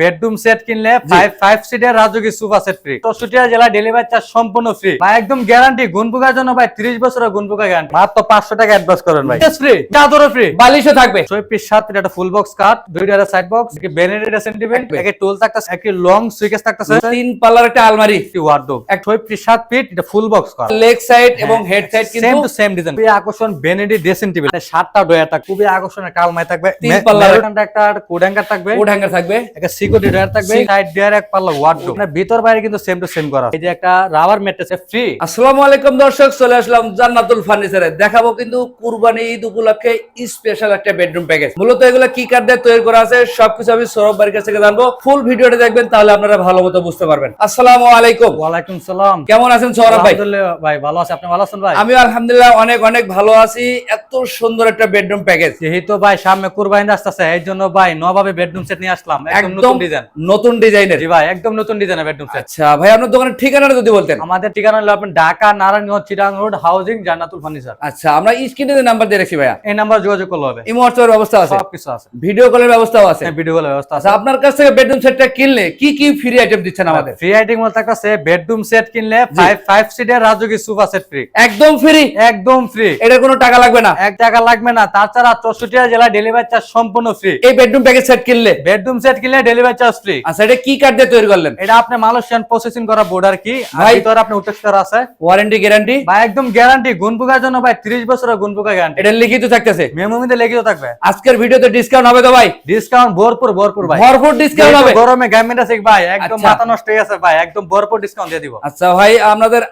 Bedroom set কিনলে five সিটের রাজকীয় সোফা সেট ফ্রি চৌষট্টিয়া জেলা ডেলিভারি চার্জ সম্পূর্ণ ফ্রি ভাই একদম গ্যারান্টি গুনপুকার জন্য ভাই ত্রিশ বছরের গুনপুকা গ্যারান্টি মাত্র পাঁচশো টাকা অ্যাডভান্স করেন ভাই। ফ্রি চাদরও ফ্রি বালিশও থাকবে। ছয় পিস সাত একটা ফুল বক্স কাট দুইটা সাইড বক্স বেনেটেড সেন্টিমেন্ট একটি টুল থাকতেছে একটি লং সুইকেস থাকতেছে। তিন পাল্লার একটা আলমারি। একটি ওয়ার্ডরোব এক ছয় পিস সাত ফিট এটা full box cut leg side এবং হেড সাইড কিন্তু সেম টু সেম ডিজাইন খুবই আকর্ষণ বেনেডি ড্রেসিং টেবিল সাতটা থাকবে খুবই আকর্ষণের কালমাই থাকবে। তিন পাল্লার। একটা কোড হ্যাঙ্গার থাকবে। কোড হ্যাঙ্গার থাকবে। একটা সিকিউরিটি ডয়ার থাকবে। সাইড ডয়ার এক পাল্লা ওয়ার্ডরোব মানে ভিতর বাইরে কিন্তু সেম টু সেম করা। এই যে একটা রাবার ম্যাট্রেস ফ্রি আসসালামু আলাইকুম দর্শক চলে আসলাম জান্নাতুল ফার্নিচারে। দেখাবো কিন্তু কুরবানি ঈদ উপলক্ষে স্পেশাল একটা বেডরুম প্যাকেজ মূলত এগুলো কি কাঠ দিয়ে তৈরি করা আছে সবকিছু আমি সৌরভ বাড়ির কাছ থেকে জানব। ফুল ভিডিওটা দেখবেন তাহলে আপনারা ভালো মতো বুঝতে পারবেন। আসসালামু আলাইকুম। ওয়ালাইকুম সালাম। কেমন আছেন সৌরভ ভাই? আলহামদুলিল্লাহ ভাই ভালো আছে। আপনি ভালো আছেন ভাই? আমি আলহামদুলিল্লাহ অনেক অনেক ভালো আছি। এত সুন্দর একটা বেডরুম প্যাকেজ যেহেতু ভাই সামনে কুরবানি আসতেছে এই জন্য ভাই নভাবে বেডরুম সেট নিয়ে আসলাম। একদম নতুন ডিজাইন নতুন ডিজাইনের। জি ভাই একদম নতুন ডিজাইনের বেডরুম সেট আচ্ছা ভাই আপনার দোকানের ঠিকানাটা যদি বলতেন। আমাদের ঠিকানা হলো আপনার Dhaka Narayanganj Chirang road housing Jannatul furniture আচ্ছা আমরা স্ক্রিনে নাম্বার দিয়ে রাখছি ভাইয়া। এই নাম্বার যোগাযোগ করলে হবে। ইমো হোয়াটসঅ্যাপের ব্যবস্থা আছে। সবকিছু আছে। ভিডিও কলের ব্যবস্থাও আছে। হ্যাঁ, ভিডিও কলের ব্যবস্থা আছে। আচ্ছা আপনার কাছ থেকে বেডরুম সেটটা কিনলে কি কি ফ্রি আইটেম দিচ্ছেন আমাদের? ফ্রি আইটেম বলতে আছে বেডরুম সেট কিনলে ফাইভ ফাইভ সিটের রাজকীয় সোফা সেট ফ্রি একদম ফ্রি একদম ফ্রি এটা কোনো টাকা লাগবে না। এক টাকা লাগবে না। তাছাড়া চৌষট্টিয়া জেলা ডেলিভারি চার্জ সম্পূর্ণ ফ্রি এই বেডরুম প্যাকেজ সেট কিনলে। বেডরুম সেট কিনলে ডেলিভারি চার্জ ফ্রি আচ্ছা এটা কি কার্ড দিয়ে তৈরি করলেন? এটা আপনি মালয়েশিয়ান প্রসেসিং করা বোর্ডার কি। ভাই- ভিতরে আপনি উটেক্স আছে। ওয়ারেন্টি গ্যারান্টি বা একদম গ্যারান্টি গুনপুকার জন্য ভাই 30 বছরের গুনপুকা গ্যারান্টি এটা লিখিত থাকতেছে। মেমো লিখিত থাকবে। আজকের ভিডিওতে ডিসকাউন্ট হবে তো ভাই? ডিসকাউন্ট ভরপুর ভরপুর ভাই। ভরপুর ডিসকাউন্ট হবে। গরমে গার্মেন্ট আছে ভাই? একদম আচ্ছা। মাথা নষ্ট হয়ে গেছে ভাই। একদম ভরপুর ডিসকাউন্ট দিয়ে দিব। আচ্ছা ভাই আপনাদের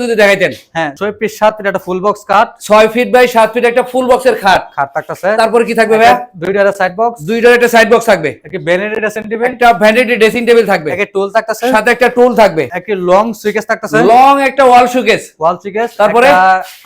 যদি দেখাইতেন। হ্যাঁ একটা full box cut feet by feet একটা ফুল বক্সের খাট খাট থাকতেছে। তারপর কি থাকবে ভাই দুইটা সাইড বক্স একটা সাইড বক্স থাকবে। একটি সেন্টিমেন্ট একটা ভ্যানিটি ড্রেসিং টেবিল থাকবে। একটি টুল থাকতেছে। সাথে একটা টুল থাকবে। একটি লং সুইকেস থাকতেছে। লং একটা ওয়াল শোকেস ওয়াল সুইকেস তারপরে?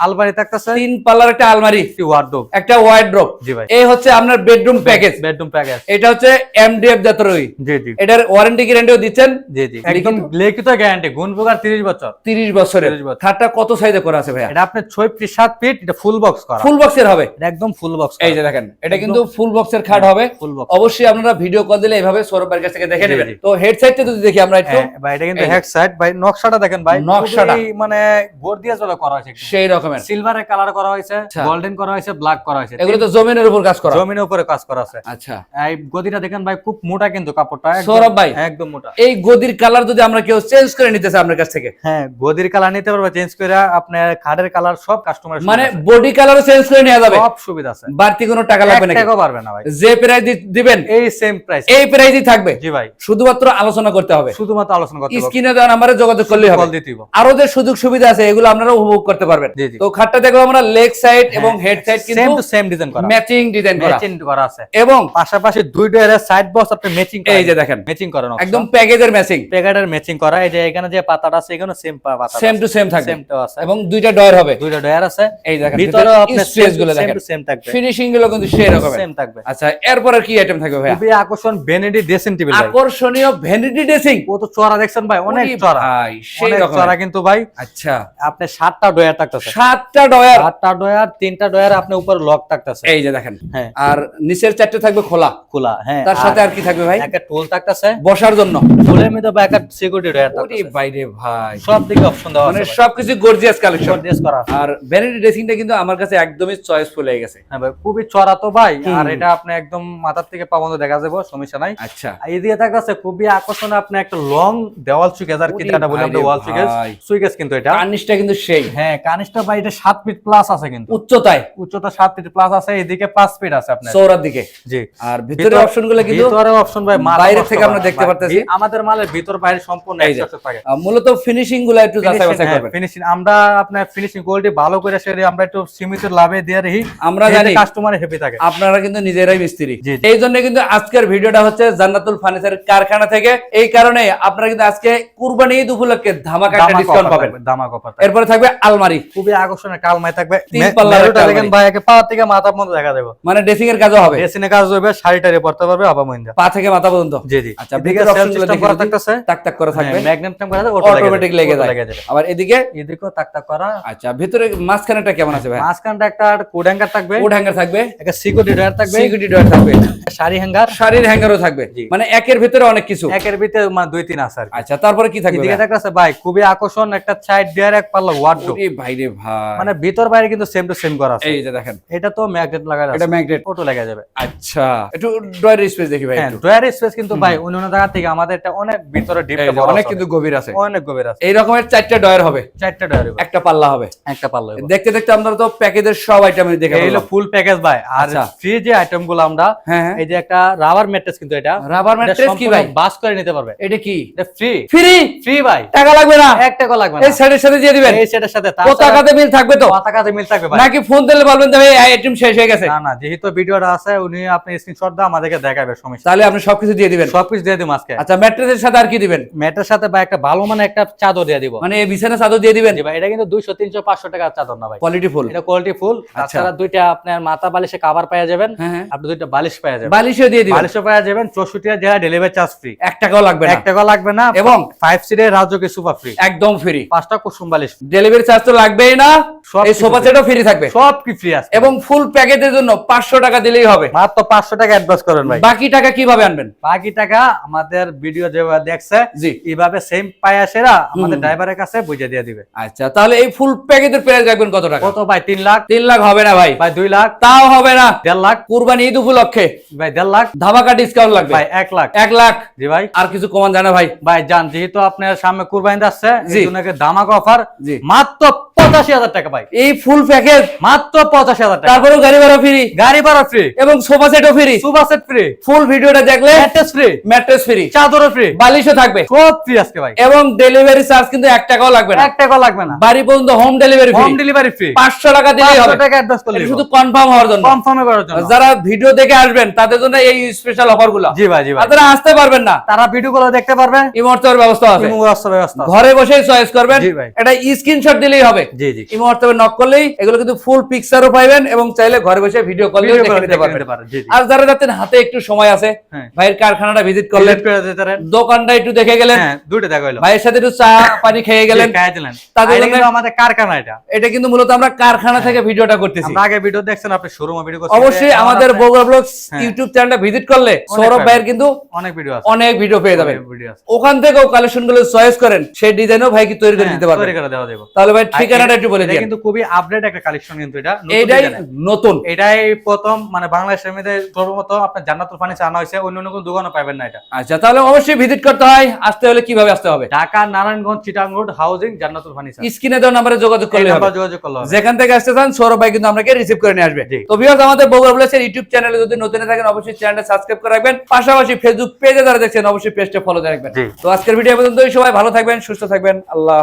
আলমারি থাকতেছে। তিন পাল্লার একটা আলমারি। একটি ওয়ার্ডরোব একটা ওয়াইড্রোপ জি ভাই। এই হচ্ছে আপনার বেডরুম প্যাকেজ বেডরুম প্যাকেজ এটা হচ্ছে এমডিএফ জাতরই। জি জি। এটার ওয়ারেন্টি গ্যারান্টিও দিচ্ছেন। জি জি। একদম লিখিত গ্যারান্টি গুণপুকার 30 বছর। 30 বছরের। 30 বছর। খাটটা কত সাইজে করা আছে ভাইয়া? এটা আপনার 6 ফিট 7 ফিট এটা ফুল বক্স করা। ফুল বক্সের হবে। এটা একদম ফুল বক্স এই যে দেখেন এটা কিন্তু ফুল বক্সের খাট হবে। ফুল বক্স অবশ্যই আপনারা ভিডিও কল দিলে এইভাবে সৌরভ ভাইয়ের কাছ থেকে দেখে নেবেন। তো হেড সাইডটা যদি দেখি আমরা একটু। হ্যাঁ, ভাই এটা কিন্তু এই যে। হেড সাইড ভাই নকশাটা দেখেন ভাই। নকশাটা। মানে বোর্ড দিয়ে করা হয়েছে সেই রকমের। সিলভারের কালার করা হয়েছে আচ্ছা। গোল্ডেন করা হয়েছে ব্ল্যাক করা হয়েছে। এগুলো তো জমিনের উপর কাজ করা। জমিনের উপরে কাজ করা আছে। আচ্ছা। এই গদিটা দেখেন ভাই খুব মোটা কিন্তু কাপড়টা সৌরভ ভাই। একদম মোটা। এই গদির কালার যদি আমরা কেউ চেঞ্জ করে নিতে চাই আপনার কাছ থেকে? হ্যাঁ গদির কালার নিতে পারবে চেঞ্জ করে আপনার খাটের কালার সব কাস্টমার মানে বডি কালারও চেঞ্জ করে নেওয়া যাবে? সব সুবিধা আছে। বাড়তি কোনো টাকা লাগবে না টাকাও পারবে না ভাই। যে প্রাইস দিবেন? এই সেম প্রাইস এই প্রাইসই থাকবে। জি ভাই। শুধুমাত্র আলোচনা করতে হবে। শুধুমাত্র আলোচনা করতে হবে। স্ক্রিনে দেওয়া নাম্বারে যোগাযোগ করলেই হবে। আরও যে সুযোগ সুবিধা আছে এগুলো আপনারা উপভোগ করতে পারবেন। তো খাটটা দেখো আমরা লেগ সাইড এবং হেড সাইড সেম কিন্তু টু সেম ডিজাইন করা। ম্যাচিং ডিজাইন করা। ম্যাচিং করা আছে। এবং পাশাপাশি দুই ডয়ারের সাইড বক্স আপনি ম্যাচিং এই যে দেখেন। ম্যাচিং করেন একদম প্যাকেজের ম্যাচিং প্যাকেটের ম্যাচিং করা। এই যে এখানে যে পাতাটা আছে এখানে সেম পাতা সেম টু সেম থাকবে। সেম তো আছে। এবং দুইটা ডয়ার হবে। দুইটা ডয়ার আছে। এই দেখেন ভিতরে আপনার স্পেসগুলো দেখেন। সেম টু সেম থাকবে। ফিনিশিংগুলো কিন্তু সেই রকমের। সেম থাকবে। আচ্ছা এরপর কি আইটেম থাকবে ভাই খুবই আকর্ষণ বেনেডি ড্রেসিং টেবিল ভাই। আকর্ষণীয় ভ্যানিটি ড্রেসিং কত চড়া দেখছেন ভাই অনেক চড়া। ভাই সেই অনেক চড়া কিন্তু ভাই। আচ্ছা। আপনি সাতটা ডয়ার থাকতেছে। সাতটা ডয়ার সাতটা ডয়ার তিনটা ডয়ার আপনি উপর লক থাকতেছে। এই যে দেখেন। হ্যাঁ। আর নিচের চারটে থাকবে খোলা। খোলা হ্যাঁ। তার সাথে আর কি থাকবে ভাই? একটা টুল থাকতেছে। বসার জন্য। টুলের মধ্যে বা একটা সিকিউরিটি ডয়ার থাকতেছে। বাইরে ভাই। সব দিকে অপশন দেওয়া মানে সবকিছু গর্জিয়াস কালেকশন করা। আর ভ্যানিটি ড্রেসিংটা কিন্তু আমার কাছে একদমই চয়েসফুল হয়ে গেছে। হ্যাঁ ভাই খুবই চড়া তো ভাই। আর এটা আপনি একদম মাথার থেকে পা পর্যন্ত দেখা যাবে সমস্যা নাই। আচ্ছা। এই দিয়ে থাকতেছে খুবই আকর্ষণ আপনি একটা লং দেওয়াল কি যেটা বলি আমরা ওয়াল সুইকেজ ভাই। সুইকেজ কিন্তু এটা। কিন্তু সেই। হ্যাঁ কানিসটা ভাই এটা সাত ফিট প্লাস আছে কিন্তু। উচ্চতায়। উচ্চতা সাত ফিট প্লাস আছে এদিকে পাঁচ ফিট আছে আপনার। চৌরার দিকে। জি। আর ভিতরে কিন্তু ভিতরে অপশন ভাই বাইরে থেকে আমরা দেখতে পারতেছি। আমাদের মালের ভিতর বাইরে সম্পূর্ণ একসাথে থাকে। মূলত ফিনিশিংগুলো একটু যাচাই বাছাই করবেন। ফিনিশিং আমরা আপনার ফিনিশিং কোয়ালিটি ভালো করে সেরে আমরা একটু সীমিত লাভে দিয়ে রাখি আমরা জানি। কাস্টমার হ্যাপি থাকে। আপনারা কিন্তু নিজেরাই মিস্ত্রি। এই জন্য কিন্তু আজকের ভিডিওটা হচ্ছে জান্নাতুল ফার্নিচার কারখানা থেকে। এই কারণে আপনারা কিন্তু আজকে কুরবানি ঈদ উপলক্ষে ধামাকা একটা ডিসকাউন্ট পাবেন। offer থাকবে। এরপরে থাকবে আলমারি। খুবই আকর্ষণীয় কালমাই থাকবে। তিন পাল্লার একটা দেখেন ভাই একে পা থেকে মাথা পর্যন্ত দেখা যাবে। মানে ড্রেসিং এর কাজও হবে। এসিনে কাজ হবে শাড়ি টাড়ি পড়তে পারবে আবা মহিন্দা পা থেকে মাথা পর্যন্ত। জি জি। আচ্ছা সেলফ অপশনগুলো দেখে করা থাকতেছে। টাক টাক করে থাকবে। ম্যাগনেট টাইম করা অটোমেটিক লেগে যায় আবার এদিকে? এদিকেও তাক তাক করা। আচ্ছা ভিতরে মাঝখানেটা কেমন আছে ভাই? মাঝখানটা একটা কোড হ্যাঙ্গার থাকবে। কোড হ্যাঙ্গার থাকবে। একটা সিকিউরিটি ডয়ার থাকবে। সিকিউরিটি ডোর থাকবে। শাড়ি হ্যাঙ্গার শাড়ির হ্যাঙ্গারও থাকবে। মানে একের ভিতরে অনেক কিছু। একের ভিতরে মানে দুই তিন আছে আচ্ছা তারপরে কি থাকবে এদিকে? দেখাচ্ছে ভাই খুবই আকর্ষণ একটা সাইড ডিয়ার এক পাল্লা ওয়ার্ডরোব ওরে ভাই রে ভাই। মানে ভিতর বাইরে কিন্তু সেম টু সেম করা আছে। এই যে দেখেন। এটা তো ম্যাগনেট লাগা এটা ম্যাগনেট অটো লাগা যাবে। আচ্ছা একটু ড্রয়ার স্পেস দেখি ভাই হ্যাঁ একটু। ড্রয়ার স্পেস কিন্তু ভাই অন্য অন্য জায়গা থেকে আমাদের এটা অনেক ভিতরে ডিপ এই অনেক কিন্তু গভীর আছে। অনেক গভীর আছে। এই রকমের চারটা ড্রয়ার হবে। চারটা ড্রয়ার একটা পাল্লা হবে। একটা পাল্লা হবে। দেখতে দেখতে আমরা তো প্যাকেজের সব আইটেম দেখে এই হলো ফুল প্যাকেজ ভাই। আর আচ্ছা। ফ্রি যে আইটেমগুলো আমরা হ্যাঁ হ্যাঁ। এই যে একটা রাবার ম্যাট্রেস কিন্তু এটা রাবার ম্যাট্রেস কি ভাই? বাস করে নিতে পারবে। এটা কি? এটা ফ্রি ফ্রি ফ্রি ভাই। টাকা লাগবে না? এক টাকা লাগবে এই সেটের সাথে দিয়ে দিবেন। এই সেটার সাথে পতাকাতে মিল থাকবে তো? পতাকাতে মিল থাকবে ভাই? নাকি ফোন দিলে বলবেন যে ভাই আইটেম শেষ হয়ে গেছে। না না যেহেতু ভিডিওটা আছে উনি আপনি স্ক্রিনশট দাও আমাদেরকে দেখাবে সমস্যা তাহলে আপনি সবকিছু দিয়ে দিবেন। সবকিছু দিয়ে দিব আজকে। আচ্ছা ম্যাট্রেসের সাথে আর কি দিবেন? ম্যাটের সাথে ভাই একটা ভালো মানে একটা চাদর দিয়ে দিব। মানে এই বিছানা চাদর দিয়ে দিবেন? ভাই এটা কিন্তু দুইশো তিনশো পাঁচশো টাকার চাদর না ভাই। কোয়ালিটি ফুল এটা কোয়ালিটি ফুল তাছাড়া দুইটা আপনার মাথা বালিশে কাভার পাওয়া যাবেন। হ্যাঁ হ্যাঁ। আপনি দুইটা বালিশ পাওয়া যাবেন। বালিশও দিয়ে দিবেন। বালিশও পাওয়া যাবেন চৌষট্টি জেলা ডেলিভারি চার্জ ফ্রি এক টাকাও লাগবে না। এক টাকা লাগবে না। এবং ফাইভ সিটের রাজকীয় সুপার ফ্রি একদম ফ্রি পাঁচটা কুসুম বালিশ। ডেলিভারি চার্জ তো লাগবেই না। এই সোফা সেটও ফ্রি থাকবে। সব কি ফ্রি আছে? এবং ফুল প্যাকেজের জন্য পাঁচশো টাকা দিলেই হবে। মাত্র পাঁচশো টাকা অ্যাডভান্স করেন ভাই। বাকি টাকা কীভাবে আনবেন? বাকি টাকা আমাদের ভিডিও যেভাবে দেখছে জি। এইভাবে সেম পায়াসেরা আমাদের ড্রাইভারের কাছে বুঝে দিয়ে দিবে। আচ্ছা তাহলে এই ফুল প্যাকেজের প্রাইস রাখবেন কত টাকা? কত ভাই? তিন লাখ। তিন লাখ হবে না ভাই। ভাই দুই লাখ। তাও হবে না। দেড় লাখ। কুরবানি ঈদ উপলক্ষে। ভাই দেড় লাখ। ধামাকা ডিসকাউন্ট লাগবে। ভাই এক লাখ। এক লাখ। জি ভাই। আর কিছু কমান জানা ভাই। ভাই জান যেহেতু আপনার সামনে কুরবানি আসছে জি। দামাক অফার মাত্র পঁচাশি হাজার টাকা ভাই। এই ফুল প্যাকেজ মাত্র পঁচাশি হাজার টাকা। তারপরেও গাড়ি ভাড়া ফ্রি গাড়ি ভাড়া ফ্রি এবং sofa সেটও free super set free full ভিডিওটা দেখলে ম্যাট্রেস ফ্রি ম্যাট্রেস ফ্রি চাদরও ফ্রি বালিশও থাকবে। সব ফ্রি আজকে ভাই। এবং ডেলিভারি চার্জ কিন্তু এক টাকাও লাগবে না। এক টাকা লাগবে না। বাড়ি পর্যন্ত home delivery home delivery free পাঁচশো টাকা দিলেই হবে। টাকা অ্যাডভান্স করলে শুধু কনফার্ম হওয়ার জন্য। কনফার্ম করার জন্য। যারা ভিডিও দেখে আসবেন তাদের জন্য এই স্পেশাল অফারগুলো জি ভাই জি ভাই। আপনারা আসতে পারবেন না। তারা ভিডিও গুলো দেখতে পারবে। ইমর্তের ব্যবস্থা আছে। ব্যবস্থা ব্যবস্থা ঘরে বসেই চয়েস করবেন। এটা স্ক্রিনশট দিলেই হবে। জি জি। ইমর্তের নক করলেই এগুলো কিন্তু ফুল পিকচারও পাইবেন এবং চাইলে ঘরে বসে ভিডিও কলেও দেখে নিতে পারবেন। নিতে পারে জি জি। আর যারা যাচ্ছেন হাতে একটু সময় আছে হ্যাঁ। ভাইয়ের কারখানাটা ভিজিট করলেন। Delete করে দিতে পারেন। দোকানটা একটু দেখে গেলেন। হ্যাঁ দুটো দেখা হলো। ভাইয়ের সাথে একটু চা পানি খেয়ে গেলেন। তাদের তাদের জন্য- আমাদের কারখানা এটা। এটা কিন্তু মূলত আমরা কারখানা থেকে ভিডিওটা করতেছি। আগে ভিডিও দেখছেন আপনি শোরুমে ভিডিও করছেন। অবশ্যই আমাদের বগুড়া ব্লগস হ্যাঁ। ইউটিউব চ্যানেলটা ভিজিট করলে সৌরভ ভাইয়ের কিন্তু অনেক ভিডিও আছে। অনেক ভিডিও পেয়ে যাবেন। ওখান থেকেও কালেকশনগুলো চয়েস করেন। সেই ডিজাইনও ভাই কি তৈরি করে হ্যাঁ, দিতে পারবেন। তৈরি করে দেওয়া যাবে। তাহলে ভাই ঠিকানাটা একটু বলে দিন কিন্তু খুবই আপডেট একটা কালেকশন কিন্তু এটা এর। নতুন। এটাই প্রথম মানে বাংলাদেশের মধ্যে সর্বপ্রথম আপনার জান্নাতুল ফার্নিচার আনা হয়েছে অন্য অন্য কোনো পাবেন না এটা। আচ্ছা তাহলে অবশ্যই ভিজিট করতে হয় আসতে হলে কীভাবে আসতে হবে? Dhaka Narayanganj Chittagong road housing Jannatul furniture স্ক্রিনে দেওয়া নাম্বারে যোগাযোগ করলে হবে। যোগাযোগ করলে যেখান থেকে আসতে চান সৌরভ ভাই কিন্তু আপনাকে রিসিভ করে নিয়ে আসবে। তো ভিউয়ার্স আমাদের বগুড়া ব্লগসের ইউটিউব চ্যানেলে যদি নতুন থাকেন অবশ্যই চ্যানেলটা সাবস্ক্রাইব করে রাখবেন। পাশাপাশি ফেসবুক পেজে যারা দেখছেন অবশ্যই পেজটা ফলো দিয়ে রাখবেন। তো আজকের ভিডিও পর্যন্তই সবাই ভালো থাকবেন সুস্থ থাকবেন আল্লাহ।